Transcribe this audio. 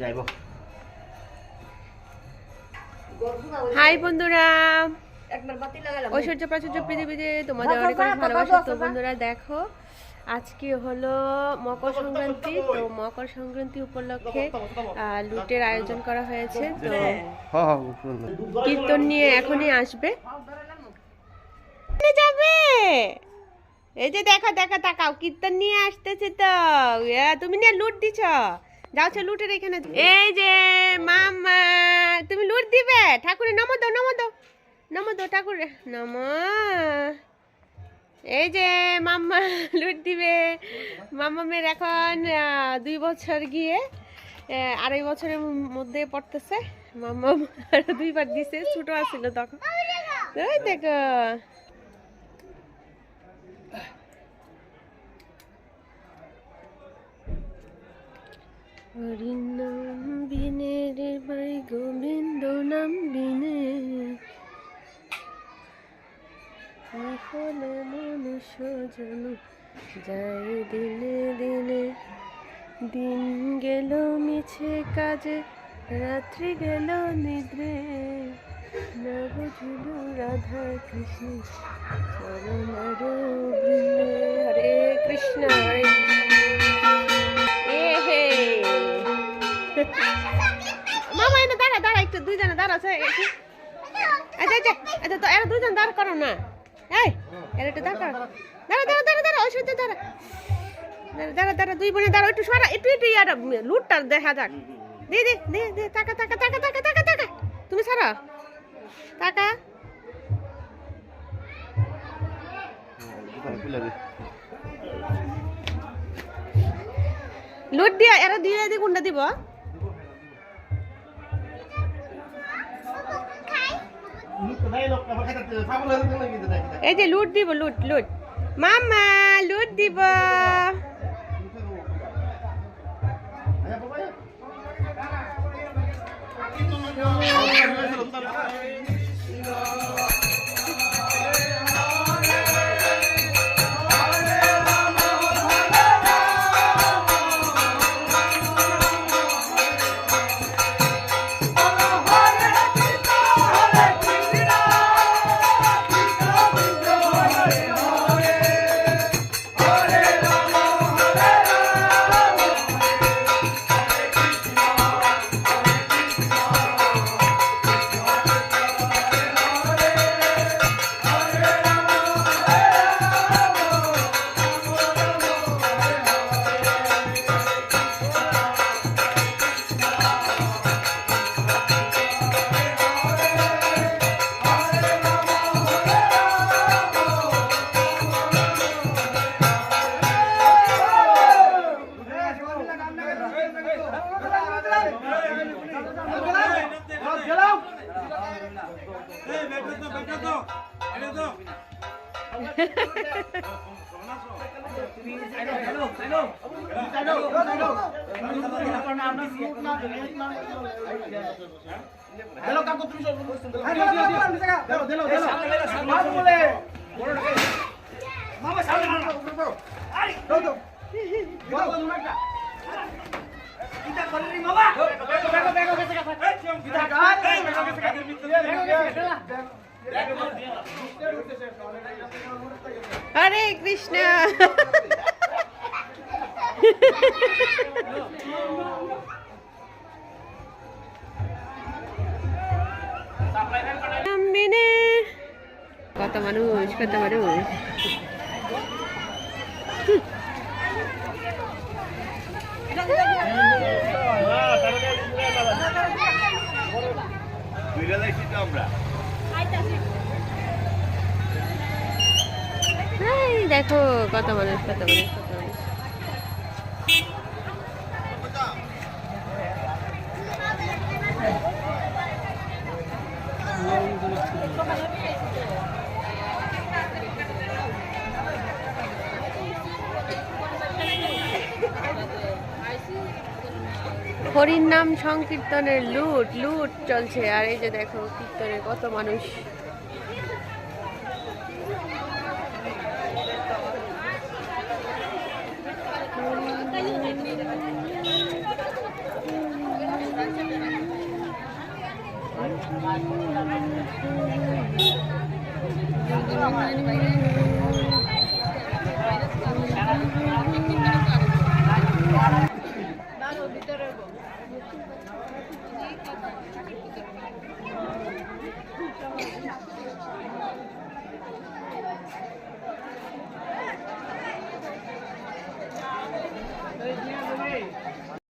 যাইব। হাই বন্ধুরা। একবার বাতি লাগালাম। ঐশ্বর্য প্রাচুর্য পৃথিবীতে তোমাদের অনেক অনেক ভালোবাসা। তো বন্ধুরা দেখো আজকে হলো মকর সংক্রান্তি। তো মকর সংক্রান্তি উপলক্ষে লুটের আয়োজন করা হয়েছে। তো হ হ শুনলাম কীর্তন নিয়ে এখনই আসবে। যাবে। এই যে দেখো দেখো তাকাও। কীর্তন নিয়ে আসতেছে তো। তুমি নিয়ে লুট দিছ? যাওছো লুটের এখানে। এই যে মামা। তুমি লুট দিবে? ঠাকুরে নমো দাও নমো দাও। নমো দাও ঠাকুরে নমো। এই যে মাম্মা লুট দিবে। মাম্মামের এখন আহ, দুই বছর গিয়ে আড়াই বছরের মধ্যে পড়তেছে। মাম্মা আরও দুইবার দিছে ছোট আছিল তখন। ওই হরিনাম বিনে রে ভাই গোবিন্দ নাম বিনে হলে মনুষ্য জন যাই দিনে দিনে। দিন গেল মিছে কাজে, রাত্রি গেল নিদ্রে। না বুঝল রাধা কৃষ্ণ বৃন্দে হরে কৃষ্ণ, হরে মামা, এনে দাঁড়া দাঁড়া, একটু দুইজনে দাঁড়া একটু আচ্ছা আচ্ছা আচ্ছা তো এরা দুজন দাঁড় করো না। এই, এরা একটু দাঁড় করো দাঁড়া দাঁড়া দাঁড়া দাঁড়া দাঁড়া। দাঁড়া দাঁড়া দাঁড়া, দুই বোনে দাঁড়া একটু সরা, একটু একটু ইয়ার লুটটা দেখা যাক। দে দে দে দে টাকা টাকা টাকা টাকা টাকা টাকা তুমি সারা। টাকা লুট দিয়া, এরা দিয়ে দিয়ে কোনটা দিব। এই যে লুট দিব লুট লুট। মামা লুট দিব। হ্যালো কাকু তুমি সব দিলো দিলো দিলো মাছ বলে মামা সামনে আরে দাও দাও দাও দাও একটা হরে কৃষ্ণ নামবিনে। কত মানুষ কত মানুষ এই দেখো কত মানুষ কত মানুষ কত মানুষ। হরিনাম সংকীর্তনের লুট লুট চলছে আর এই যে দেখো কীর্তনে কত মানুষ